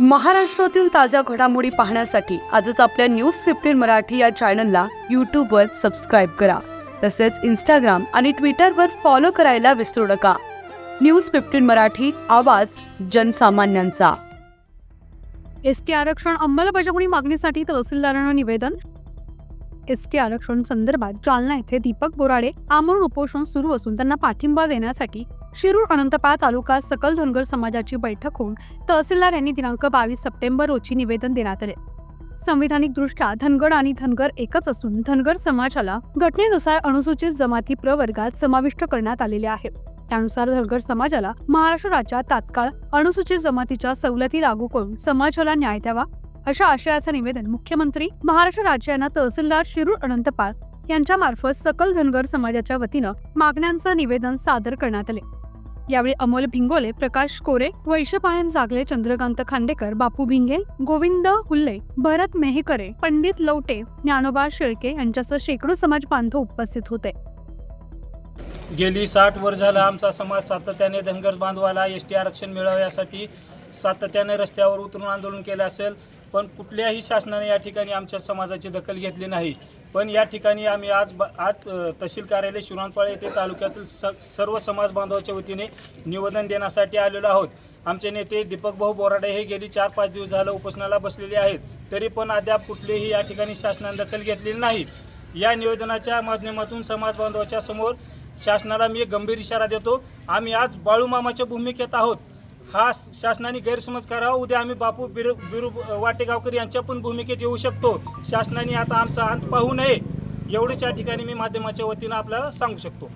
महाराष्ट्रातील ताज्या घडामोडी पाहण्यासाठी आजच आपल्या न्यूज फिफ्टीन मराठी या चॅनलला यूट्यूबवर सबस्क्राईब करा. तसेच इंस्टाग्राम आणि ट्विटरवर फॉलो करायला विसरू नका. न्यूज फिफ्टीन मराठी आवाज जनसामान्यांचा. एस टी आरक्षण अंमलबजावणी मागणीसाठी तहसीलदारांना निवेदन? एस टी आरक्षण संदर्भात जालना येथे दीपक बोराडे आमरण उपोषण सुरू असून त्यांना पाठिंबा देण्यासाठी शिरूर अनंतपाळ तालुका सकल धनगर समाजाची बैठक होऊन तहसीलदार यांनी दिनांक बावीस सप्टेंबर रोजी निवेदन देण्यात आले. संविधानिक दृष्ट्या आणि धनगर एकच असून धनगर समाजाला घटनेनुसार अनुसूचित जमाती प्रवर्गात समाविष्ट करण्यात आलेले आहे. त्यानुसार धनगर समाजाला महाराष्ट्र राज्यात तात्काळ अनुसूचित जमातीच्या सवलती लागू करून समाजाला न्याय द्यावा अशा आशयाचं निवेदन मुख्यमंत्री महाराष्ट्र राज्य यांना तहसीलदार शिरूर अनंतपाळ यांच्या मार्फत सकल धनगर समाजाच्या वतीनं मागण्यांचं निवेदन सादर करण्यात आले. यावेळी अमोल भिंगोले प्रकाश कोरे वैशपायन जागले चंद्रकांत खांडेकर बापू भिंगे गोविंद हुल्ले भरत मेहेकरे पंडित लवटे ज्ञानोबा शेळके यांच्यासह शेकडो समाज बांधव उपस्थित होते. गेली साठ वर्ष झाला आमचा समाज सातत्याने धनगर बांधवाला एस टी आरक्षण मिळवण्यासाठी सातत्याने रस्त्यावर उतरून आंदोलन केलं असेल. पण कुठल्याही शासनाने या ठिकाणी आमच्या समाजाची दखल घेतली नाही. पण या ठिकाणी आम्ही आज ब आज तहसील कार्यालय शिवरानपाळे येथे तालुक्यातील स सर्व समाज बांधवाच्या वतीने निवेदन देण्यासाठी आलेलो आहोत. आमचे नेते दीपक भाऊ बोराडे हे गेली चार पाच दिवस झालं उपोषणाला बसलेले आहेत. तरी पण अद्याप कुठलीही या ठिकाणी शासनाने दखल घेतलेली नाही. या निवेदनाच्या माध्यमातून समाज बांधवाच्या समोर शासनाला मी गंभीर इशारा देतो. आम्ही आज बाळूमामाच्या भूमिकेत आहोत. हा शासनाने गैरसमज करावा. उद्या आम्ही बापू बिरू बिरू वाटेगावकर यांच्या पण भूमिकेत येऊ शकतो. शासनाने आता आमचा अंत पाहू नये. एवढेच या ठिकाणी मी माध्यमाच्या वतीनं आपल्याला सांगू शकतो.